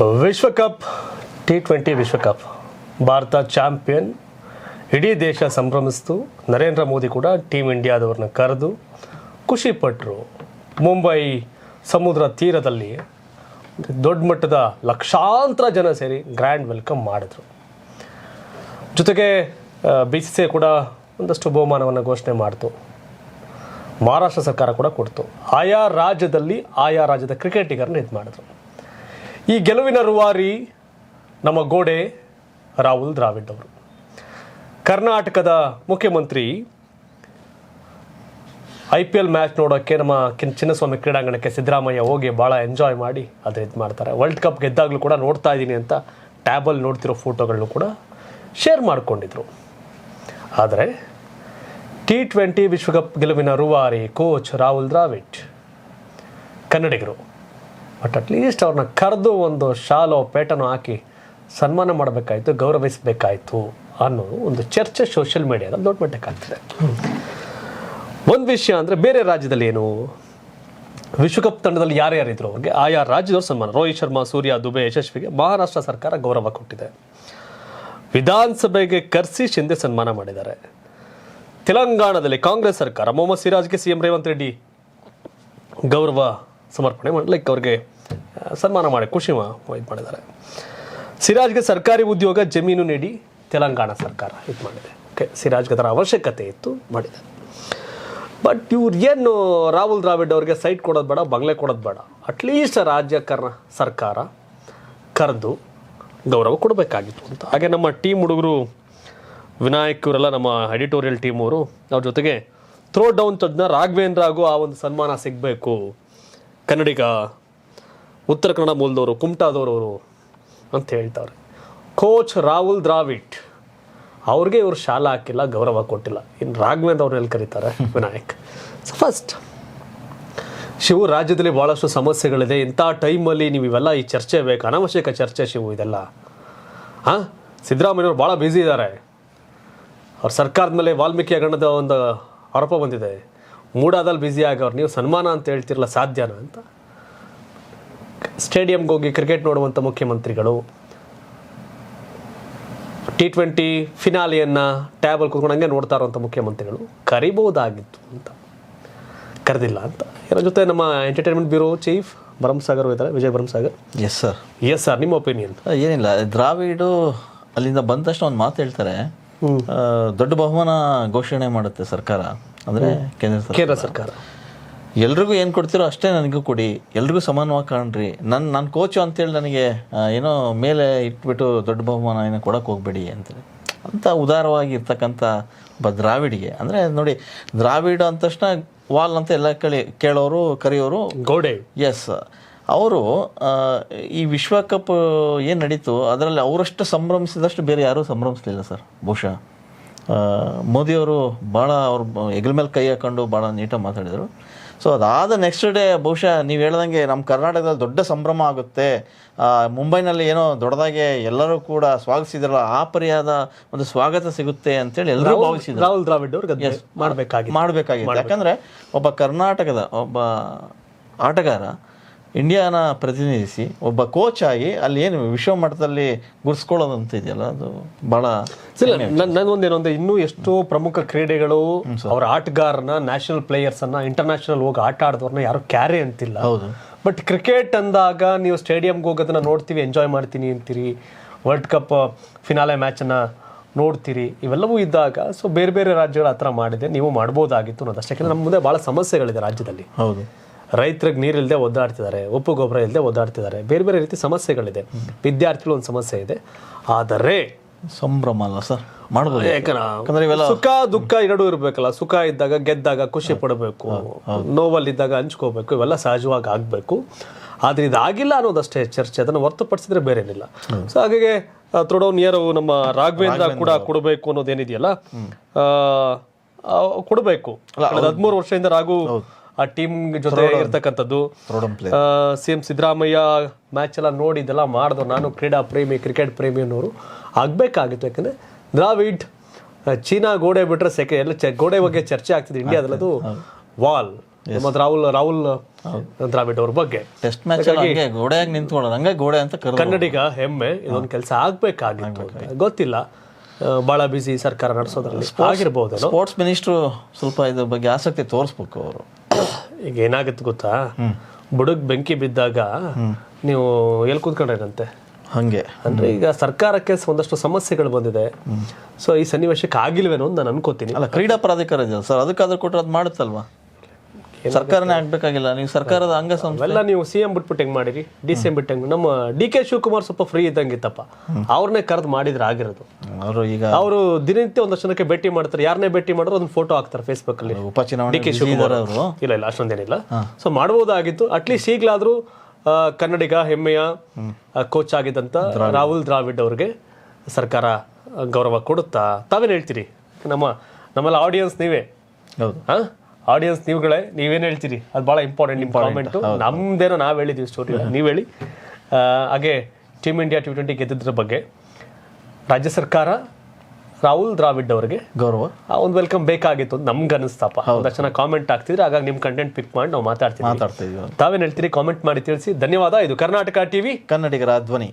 ವಿಶ್ವಕಪ್ T twenty ವಿಶ್ವಕಪ್. ಭಾರತ ಚಾಂಪಿಯನ್. ಇಡೀ ದೇಶ ಸಂಭ್ರಮಿಸ್ತು. ನರೇಂದ್ರ ಮೋದಿ ಕೂಡ ಟೀಮ್ ಇಂಡಿಯಾದವ್ರನ್ನ ಕರೆದು ಖುಷಿಪಟ್ಟರು ಮುಂಬೈ ಸಮುದ್ರ ತೀರದಲ್ಲಿ ದೊಡ್ಡ ಮಟ್ಟದ ಲಕ್ಷಾಂತರ ಜನ ಸೇರಿ ಗ್ರ್ಯಾಂಡ್ ವೆಲ್ಕಮ್ ಮಾಡಿದ್ರು. ಜೊತೆಗೆ ಬಿ ಸಿ ಸಿ ಕೂಡ ಒಂದಷ್ಟು ಬಹುಮಾನವನ್ನು ಘೋಷಣೆ ಮಾಡ್ತು. ಮಹಾರಾಷ್ಟ್ರ ಸರ್ಕಾರ ಕೂಡ ಕೊಡ್ತು. ಆಯಾ ರಾಜ್ಯದಲ್ಲಿ ಆಯಾ ರಾಜ್ಯದ ಕ್ರಿಕೆಟಿಗರನ್ನ ಇದು ಮಾಡಿದ್ರು ಈ ಗೆಲುವಿನ ರೂವಾರಿ ನಮ್ಮ ಗೋಡೆ ರಾಹುಲ್ ದ್ರಾವಿಡ್ ಅವರು ಕರ್ನಾಟಕದ ಮುಖ್ಯಮಂತ್ರಿ ಐ ಪಿ ಎಲ್ ಮ್ಯಾಚ್ ನೋಡೋಕ್ಕೆ ನಮ್ಮ ಕಿನ್ ಚಿನ್ನಸ್ವಾಮಿ ಕ್ರೀಡಾಂಗಣಕ್ಕೆ ಸಿದ್ದರಾಮಯ್ಯ ಹೋಗಿ ಭಾಳ ಎಂಜಾಯ್ ಮಾಡಿ ಅದು ಇದು ಮಾಡ್ತಾರೆ. ವರ್ಲ್ಡ್ ಕಪ್ ಗೆದ್ದಾಗಲೂ ಕೂಡ ನೋಡ್ತಾ ಇದ್ದೀನಿ ಅಂತ ಟ್ಯಾಬಲ್ ನೋಡ್ತಿರೋ ಫೋಟೋಗಳನ್ನು ಕೂಡ ಶೇರ್ ಮಾಡಿಕೊಂಡಿದ್ರು. ಆದರೆ ಟಿ ಟ್ವೆಂಟಿ ವಿಶ್ವಕಪ್ ಗೆಲುವಿನ ರೂವಾರಿ ಕೋಚ್ ರಾಹುಲ್ ದ್ರಾವಿಡ್, ಕನ್ನಡಿಗರು. ಬಟ್ ಅಟ್ಲೀಸ್ಟ್ ಅವ್ರನ್ನ ಕರೆದು ಒಂದು ಶಾಲೋ ಪೇಟನೋ ಹಾಕಿ ಸನ್ಮಾನ ಮಾಡಬೇಕಾಯಿತು, ಗೌರವಿಸಬೇಕಾಯಿತು ಅನ್ನೋದು ಒಂದು ಚರ್ಚೆ ಸೋಷಿಯಲ್ ಮೀಡಿಯಾದಲ್ಲಿ ದೊಡ್ಡ ಮಟ್ಟಕ್ಕೆ ಆಗ್ತಿದೆ ಒಂದು ವಿಷಯ ಅಂದರೆ ಬೇರೆ ರಾಜ್ಯದಲ್ಲಿ ಏನು? ವಿಶ್ವಕಪ್ ತಂಡದಲ್ಲಿ ಯಾರ್ಯಾರಿದ್ರು ಅವ್ರಿಗೆ? ಆಯಾ ರಾಜ್ಯದವ್ರ ಸನ್ಮಾನ. ರೋಹಿತ್ ಶರ್ಮಾ, ಸೂರ್ಯ, ದುಬೆ, ಯಶಸ್ವಿಗೆ ಮಹಾರಾಷ್ಟ್ರ ಸರ್ಕಾರ ಗೌರವ ಕೊಟ್ಟಿದೆ. ವಿಧಾನಸಭೆಗೆ ಕರೆಸಿ ಶಿಂದೆ ಸನ್ಮಾನ ಮಾಡಿದ್ದಾರೆ. ತೆಲಂಗಾಣದಲ್ಲಿ ಕಾಂಗ್ರೆಸ್ ಸರ್ಕಾರ. ಮೊಹಮ್ಮದ್ ಸಿರಾಜ್ಗೆ ಸಿ ಎಂ ರೇವಂತ್ ರೆಡ್ಡಿ ಗೌರವ ಸಮರ್ಪಣೆ ಮಾಡಿ ಲೈಕ್ ಅವ್ರಿಗೆ ಸನ್ಮಾನ ಮಾಡಿ, ಖುಷಿ ಇದು ಮಾಡಿದ್ದಾರೆ. ಸಿರಾಜ್ಗೆ ಸರ್ಕಾರಿ ಉದ್ಯೋಗ ಜಮೀನು ನೀಡಿ ತೆಲಂಗಾಣ ಸರ್ಕಾರ ಇದು ಮಾಡಿದೆ. ಓಕೆ ಸಿರಾಜ್ಗೆ ಅದರ ಅವಶ್ಯಕತೆ ಇತ್ತು ಮಾಡಿದೆ ಬಟ್ ಇವ್ರು ಏನು ರಾಹುಲ್ ದ್ರಾವಿಡ್ ಅವ್ರಿಗೆ ಸೈಟ್ ಕೊಡೋದು ಬೇಡ, ಬಂಗ್ಲೆ ಕೊಡೋದು ಬೇಡ. ಅಟ್ಲೀಸ್ಟ್ ರಾಜ್ಯ ಕರ್ನ ಸರ್ಕಾರ ಕರೆದು ಗೌರವ ಕೊಡಬೇಕಾಗಿತ್ತು ಅಂತ. ಹಾಗೆ ನಮ್ಮ ಟೀಮ್ ಹುಡುಗರು ವಿನಾಯಕ್ ಇವರೆಲ್ಲ ನಮ್ಮ ಎಡಿಟೋರಿಯಲ್ ಟೀಮ್ ಅವರು, ಅವ್ರ ಜೊತೆಗೆ ಥ್ರೋ ಡೌನ್ ತಜ್ಞ ರಾಘವೇಂದ್ರ ಹಾಗೂ ಆ ಒಂದು ಸನ್ಮಾನ ಸಿಗಬೇಕು. ಕನ್ನಡಿಗ, ಉತ್ತರ ಕನ್ನಡ ಮೂಲದವರು ಕುಮಟಾದವರು ಅಂತ ಹೇಳ್ತಾವ್ರೆ. ಕೋಚ್ ರಾಹುಲ್ ದ್ರಾವಿಡ್, ಅವ್ರಿಗೆ ಇವರು ಶಾಲಾ ಹಾಕಿಲ್ಲ, ಗೌರವ ಕೊಟ್ಟಿಲ್ಲ. ಇನ್ನು ರಾಘವೇಂದ್ರ ಅವ್ರು ಎಲ್ಲಿ ಕರೀತಾರೆ? ವಿನಾಯಕ್. ಸೊ ಫಸ್ಟ್ ಶಿವು ರಾಜ್ಯದಲ್ಲಿ ಭಾಳಷ್ಟು ಸಮಸ್ಯೆಗಳಿದೆ. ಇಂಥ ಟೈಮಲ್ಲಿ ನೀವು ಇವೆಲ್ಲ ಈ ಚರ್ಚೆ ಬೇಕು. ಅನಾವಶ್ಯಕ ಚರ್ಚೆ ಶಿವು ಇದೆಲ್ಲ. ಹಾಂ? ಸಿದ್ದರಾಮಯ್ಯವ್ರು ಭಾಳ ಬ್ಯುಸಿ ಇದ್ದಾರೆ. ಅವ್ರ ಸರ್ಕಾರದ ಮೇಲೆ ವಾಲ್ಮೀಕಿ ಹಗರಣದ ಒಂದು ಆರೋಪ ಬಂದಿದೆ. ಮೂಡಾದಲ್ಲಿ ಬ್ಯುಸಿ ಆಗೋರು ನೀವು ಸನ್ಮಾನ ಅಂತ ಹೇಳ್ತಿರಲ್ಲ ಸಾಧ್ಯನ ಅಂತ? ಸ್ಟೇಡಿಯಂಗೆ ಹೋಗಿ ಕ್ರಿಕೆಟ್ ನೋಡುವಂಥ ಮುಖ್ಯಮಂತ್ರಿಗಳು ಟಿ ಟ್ವೆಂಟಿ ಫಿನಾಲಿಯನ್ನು ಟ್ಯಾಬಲ್ ಕೂತ್ಕೊಂಡು ಹಂಗೆ ನೋಡ್ತಾ ಇರುವಂಥ ಮುಖ್ಯಮಂತ್ರಿಗಳು ಕರಿಬಹುದಾಗಿತ್ತು ಅಂತ. ಕರೆದಿಲ್ಲ ಅಂತ. ಇದರ ಜೊತೆ ನಮ್ಮ ಎಂಟರ್ಟೈನ್ಮೆಂಟ್ ಬ್ಯೂರೋ ಚೀಫ್ ಭರಮಸಾಗರ್ ಇದ್ದಾರೆ Vijay Bharamasagar. Yes sir yes sir ನಿಮ್ಮ ಒಪಿನಿಯನ್ ಏನಿಲ್ಲ. ದ್ರಾವಿಡು ಅಲ್ಲಿಂದ ಬಂದ ತಕ್ಷಣ ಒಂದು ಮಾತು ಹೇಳ್ತಾರೆ. ದೊಡ್ಡ ಬಹುಮಾನ ಘೋಷಣೆ ಮಾಡುತ್ತೆ ಸರ್ಕಾರ. ಅಂದ್ರೆ ಕೇಂದ್ರ ಕೇಂದ್ರ ಸರ್ಕಾರ. ಎಲ್ರಿಗೂ ಏನು ಕೊಡ್ತೀರೋ ಅಷ್ಟೇ ನನಗೂ ಕೊಡಿ. ಎಲ್ರಿಗೂ ಸಮಾನವಾಗಿ ಕಾಣ್ರಿ. ನನ್ನ ನನ್ನ ಕೋಚು ಅಂತೇಳಿ ನನಗೆ ಏನೋ ಮೇಲೆ ಇಟ್ಬಿಟ್ಟು ದೊಡ್ಡ ಬಹುಮಾನ ಏನೋ ಕೊಡೋಕೆ ಹೋಗಬೇಡಿ ಅಂತೇಳಿ. ಅಂಥ ಉದಾರವಾಗಿ ಇರ್ತಕ್ಕಂಥ ಒಬ್ಬ ದ್ರಾವಿಡಿಗೆ. ಅಂದರೆ ನೋಡಿ ದ್ರಾವಿಡ ಅಂದ ತಕ್ಷಣ ವಾಲ್ ಅಂತ ಎಲ್ಲ ಕೇಳಿ ಕೇಳೋರು ಕರೆಯೋರು ಗೌಡೆ. ಎಸ್ ಅವರು ಈ ವಿಶ್ವಕಪ್ ಏನು ನಡೀತು ಅದರಲ್ಲಿ ಅವರಷ್ಟು ಸಂಭ್ರಮಿಸಿದಷ್ಟು ಬೇರೆ ಯಾರೂ ಸಂಭ್ರಮಿಸಲಿಲ್ಲ ಸರ್ ಬಹುಶಃ. ಮೋದಿಯವರು ಭಾಳ ಅವ್ರ ಹೆಗಲ ಮೇಲೆ ಕೈ ಹಾಕೊಂಡು ಭಾಳ ನೀಟಾಗಿ ಮಾತಾಡಿದರು. ಸೊ ಅದಾದ ನೆಕ್ಸ್ಟ್ ಡೇ ಬಹುಶಃ ನೀವು ಹೇಳ್ದಂಗೆ ನಮ್ಮ ಕರ್ನಾಟಕದಲ್ಲಿ ದೊಡ್ಡ ಸಂಭ್ರಮ ಆಗುತ್ತೆ. ಮುಂಬೈನಲ್ಲಿ ಏನೋ ದೊಡ್ಡದಾಗೆ ಎಲ್ಲರೂ ಕೂಡ ಸ್ವಾಗತಿಸಿದ್ರಲ್ಲ ಆ ಪರಿಯಾದ ಒಂದು ಸ್ವಾಗತ ಸಿಗುತ್ತೆ ಅಂತೇಳಿ ಎಲ್ಲರೂ ಭಾವಿಸಿದ್ರು. ರಾಹುಲ್ ದ್ರಾವಿಡ್ ಅವ್ರಿಗೆ ಮಾಡಬೇಕಾಗಿ ಮಾಡ್ಬೇಕಾಗಿತ್ತು. ಮಾಡಬೇಕಾಗಿತ್ತು. ಯಾಕಂದ್ರೆ ಒಬ್ಬ ಕರ್ನಾಟಕದ ಒಬ್ಬ ಆಟಗಾರ ಇಂಡಿಯಾನ ಪ್ರತಿನಿಧಿಸಿ ಒಬ್ಬ ಕೋಚ್ ಆಗಿ ಅಲ್ಲಿ ಏನು ವಿಶ್ವ ಮಟ್ಟದಲ್ಲಿ ಗುರ್ಸ್ಕೊಳ್ಳೋದು ಅಂತ ಇದೆಯಲ್ಲ ಅದು ಬಹಳ ನನ್ನೊಂದು ಏನು ಅಂದ್ರೆ ಇನ್ನೂ ಎಷ್ಟೋ ಪ್ರಮುಖ ಕ್ರೀಡೆಗಳು ಅವ್ರ ಆಟಗಾರನ ನ್ಯಾಷನಲ್ ಪ್ಲೇಯರ್ಸನ್ನು ಅನ್ನ ಇಂಟರ್ನ್ಯಾಷನಲ್ ಹೋಗಿ ಆಟ ಆಡಿದವ್ರನ್ನ ಯಾರು ಕ್ಯಾರಿ ಅಂತಿಲ್ಲ. ಹೌದು. ಬಟ್ ಕ್ರಿಕೆಟ್ ಅಂದಾಗ ನೀವು ಸ್ಟೇಡಿಯಂಗೆ ಹೋಗೋದನ್ನ ನೋಡ್ತೀವಿ ಎಂಜಾಯ್ ಮಾಡ್ತೀನಿ ಅಂತೀರಿ. ವರ್ಲ್ಡ್ ಕಪ್ ಫಿನಾಲೆ ಮ್ಯಾಚನ್ನು ನೋಡ್ತೀರಿ. ಇವೆಲ್ಲವೂ ಇದ್ದಾಗ ಸೊ ಬೇರೆ ಬೇರೆ ರಾಜ್ಯಗಳ ಹತ್ರ ಮಾಡಿದೆ ನೀವು ಮಾಡ್ಬೋದಾಗಿತ್ತು ಅನ್ನೋದು ಯಾಕಂದ್ರೆ ನಮ್ಮ ಮುಂದೆ ಭಾಳ ಸಮಸ್ಯೆಗಳಿದೆ ರಾಜ್ಯದಲ್ಲಿ. ಹೌದು. ರೈತರಿಗೆ ನೀರಿಲ್ಲದೆ ಒದ್ದಾಡ್ತಿದ್ದಾರೆ ಉಪ್ಪು ಗೊಬ್ಬರ ಇಲ್ಲದೆ ಒದ್ದಾಡ್ತಿದ್ದಾರೆ ಬೇರೆ ಬೇರೆ ರೀತಿ ಸಮಸ್ಯೆಗಳಿದೆ. ವಿದ್ಯಾರ್ಥಿಗಳು ಒಂದು ಸಮಸ್ಯೆ ಇದೆ. ಆದರೆ ಸಂಭ್ರಮ ಅಲ್ಲ ಸರ್? ಮಾಡಬಹುದು ಯಾಕಂದ್ರೆ ಯಾಕಂದ್ರೆ ಇವೆಲ್ಲ ಸುಖ ದುಃಖ ಎರಡೂ ಇರಬೇಕಲ್ಲ. ಸುಖ ಇದ್ದಾಗ ಗೆದ್ದಾಗ ಖುಷಿ ಪಡಬೇಕು. ನೋವಲ್ಲಿದ್ದಾಗ ಹಂಚ್ಕೋಬೇಕು. ಇವೆಲ್ಲ ಸಹಜವಾಗಿ ಆಗಬೇಕು. ಆದರೆ ಇದಾಗಿಲ್ಲ ಅನ್ನೋದಷ್ಟೇ ಚರ್ಚೆ. ಅದನ್ನು ಹೊರತುಪಡಿಸಿದ್ರೆ ಬೇರೆ ಏನಿಲ್ಲ ಸೊ ಹಾಗಾಗಿ ಥ್ರೋಡೋ ನಿಯರವು ನಮ್ಮ ರಾಘವೇಂದ್ರ ಕೂಡ ಕೊಡಬೇಕು ಅನ್ನೋದೇನಿದೆಯಲ್ಲ ಕೊಡಬೇಕು. ಹದಿಮೂರು ವರ್ಷದಿಂದ ರಾಘು ಆ ಟೀಮ್ ಜೊತೆ ಇರ್ತಕ್ಕಂಥದ್ದು. ಸಿ ಎಂ ಸಿದ್ದರಾಮಯ್ಯ ಮ್ಯಾಚ್ ಎಲ್ಲ ನೋಡಿ ಇದೆಲ್ಲ ಮಾಡಿದ್ರು ನಾನು ಕ್ರೀಡಾ ಪ್ರೇಮಿ ಕ್ರಿಕೆಟ್ ಪ್ರೇಮಿ ಅನ್ನೋರು ಆಗಬೇಕಾಗಿತ್ತು. ಯಾಕಂದ್ರೆ ದ್ರಾವಿಡ್ ಚೀನಾ ಗೋಡೆ ಬಿಟ್ಟರೆ ಸೆಕೆ ಎಲ್ಲ ಚ ಗೋಡೆ ಬಗ್ಗೆ ಚರ್ಚೆ ಆಗ್ತಿದೆ ಇಂಡಿಯಾದಲ್ಲಿ ಅದು ವಾಲ್. ಮತ್ತು ರಾಹುಲ್ ರಾಹುಲ್ ದ್ರಾವಿಡ್ ಅವ್ರ ಬಗ್ಗೆ. ಟೆಸ್ಟ್ ಮ್ಯಾಚ್ ಗೋಡೆಯಾಗಿ ನಿಂತ್ಕೊಳ್ಳೋದು. ಹಂಗೆ ಗೋಡೆ ಅಂತ ಕನ್ನಡಿಗ ಹೆಮ್ಮೆ ಇದೊಂದು ಕೆಲಸ ಆಗಬೇಕಾಗಿತ್ತು. ಗೊತ್ತಿಲ್ಲ. ಭಾಳ ಬಹಳ ಬಿಸಿ ಸರ್ಕಾರ ನಡೆಸೋದ್ರಲ್ಲಿ ಆಗಿರ್ಬೋದು ಸ್ಪೋರ್ಟ್ಸ್ ಮಿನಿಸ್ಟ್ರು ಸ್ವಲ್ಪ ಇದ್ರ ಬಗ್ಗೆ ಆಸಕ್ತಿ ತೋರಿಸ್ಬೇಕು ಅವರು. ಈಗ ಏನಾಗುತ್ತೆ ಗೊತ್ತಾ? ಬುಡಕ್ ಬೆಂಕಿ ಬಿದ್ದಾಗ ನೀವು ಎಲ್ಲಿ ಕೂತ್ಕೊಂಡ್ರೇನಂತೆ? ಹಂಗೆ. ಅಂದ್ರೆ ಈಗ ಸರ್ಕಾರಕ್ಕೆ ಒಂದಷ್ಟು ಸಮಸ್ಯೆಗಳು ಬಂದಿದೆ. ಸೊ ಈ ಸನ್ನಿವೇಶಕ್ಕೆ ಆಗಿಲ್ವೇನೋ ಅಂತ ನಾನು ಅನ್ಕೋತೀನಿ. ಅಲ್ಲ ಕ್ರೀಡಾ ಪ್ರಾಧಿಕಾರ ಸರ್ ಅದಕ್ಕಾದ್ರೂ ಕೊಟ್ಟರೆ ಅದು ಮಾಡುತ್ತಲ್ವಾ? ಸರ್ಕಾರನೇ ಆಗ್ಬೇಕಾಗಿಲ್ಲ. ನೀವು ಸರ್ಕಾರದ ಅಂಗ ಸಂಸ್ಥೆ ಅವೆಲ್ಲ ನೀವು ಸಿ ಎಂ ಬಿಟ್ಬಿಟ್ಟು ಹೆಂಗ್ ಮಾಡಿರಿ ಡಿ ಸಿ ಎಂ ಬಿಟ್ಟು ಹೆಂಗ್ ನಮ್ಮ ಡಿ ಕೆ ಶಿವಕುಮಾರ್ ಸ್ವಲ್ಪ ಫ್ರೀ ಇದ್ದಂಗಿತ್ತಪ್ಪ ಅವ್ರನ್ನೇ ಕರೆದು ಮಾಡಿದ್ರೆ ಆಗಿರೋದು. ಅವರು ಈಗ ಅವರು ದಿನನಿತ್ಯ ಒಂದಷ್ಟು ಜನಕ್ಕೆ ಭೇಟಿ ಮಾಡ್ತಾರೆ. ಯಾರನ್ನೇ ಭೇಟಿ ಮಾಡಿದ್ರು ಅದನ್ನ ಫೋಟೋ ಹಾಕ್ತಾರೆ ಫೇಸ್ಬುಕ್ ಅಲ್ಲಿ. ಉಪಚುನಾವಣೆ ಡಿ ಕೆ ಶಿವಕುಮಾರ್ ಅವರು. ಇಲ್ಲ ಇಲ್ಲ ಅಷ್ಟೊಂದೇನಿಲ್ಲ. ಸೊ ಮಾಡಬಹುದಾಗಿತ್ತು ಅಟ್ಲೀಸ್ಟ್ ಈಗಲಾದ್ರೂ ಕನ್ನಡಿಗ ಹೆಮ್ಮೆಯ ಕೋಚ್ ಆಗಿದ್ದಂತ ರಾಹುಲ್ ದ್ರಾವಿಡ್ ಅವ್ರಿಗೆ ಸರ್ಕಾರ ಗೌರವ ಕೊಡುತ್ತಾ? ತಾವೇನು ಹೇಳ್ತೀರಿ? ನಮ್ಮ ನಮ್ಮೆಲ್ಲ ಆಡಿಯನ್ಸ್ ನೀವೇ. ಹೌದು. ಹಾ? ಆಡಿಯನ್ಸ್ ನೀವುಗಳೇ ನೀವೇನು ಹೇಳ್ತೀರಿ? ಅದು ಭಾಳ ಇಂಪಾರ್ಟೆಂಟ್ ನಿಮ್ಮ ಕಾಮೆಂಟ್ ನಮ್ದೇನೋ ನಾವ್ ಹೇಳಿದೀವಿ ಸ್ಟೋರಿ ನೀವು ಹೇಳಿ. ಹಾಗೆ ಟೀಮ್ ಇಂಡಿಯಾ ಟಿ ಟ್ವೆಂಟಿ ಗೆದ್ದಿದ್ರ ಬಗ್ಗೆ. ರಾಜ್ಯ ಸರ್ಕಾರ ರಾಹುಲ್ ದ್ರಾವಿಡ್ ಅವರಿಗೆ ಗೌರವ. ಆ ಒಂದು ವೆಲ್ಕಮ್ ಬೇಕಾಗಿತ್ತು ಅಂತ ನಮ್ಗೆ ಅನಿಸ್ತಪ್ಪ ಒಂದಷ್ಟು ಜನ ಕಾಮೆಂಟ್ ಆಗ್ತಿದ್ರೆ ಹಾಗಾಗಿ ನಿಮ್ ಕಂಟೆಂಟ್ ಪಿಕ್ ಮಾಡಿ ನಾವು ಮಾತಾಡ್ತೀವಿ ಮಾತಾಡ್ತೀವಿ ತಾವೇನ್ ಹೇಳ್ತೀರಿ? ಕಾಮೆಂಟ್ ಮಾಡಿ ತಿಳಿಸಿ. ಧನ್ಯವಾದ. ಇದು ಕರ್ನಾಟಕ ಟಿವಿ ಕನ್ನಡಿಗರ ಧ್ವನಿ.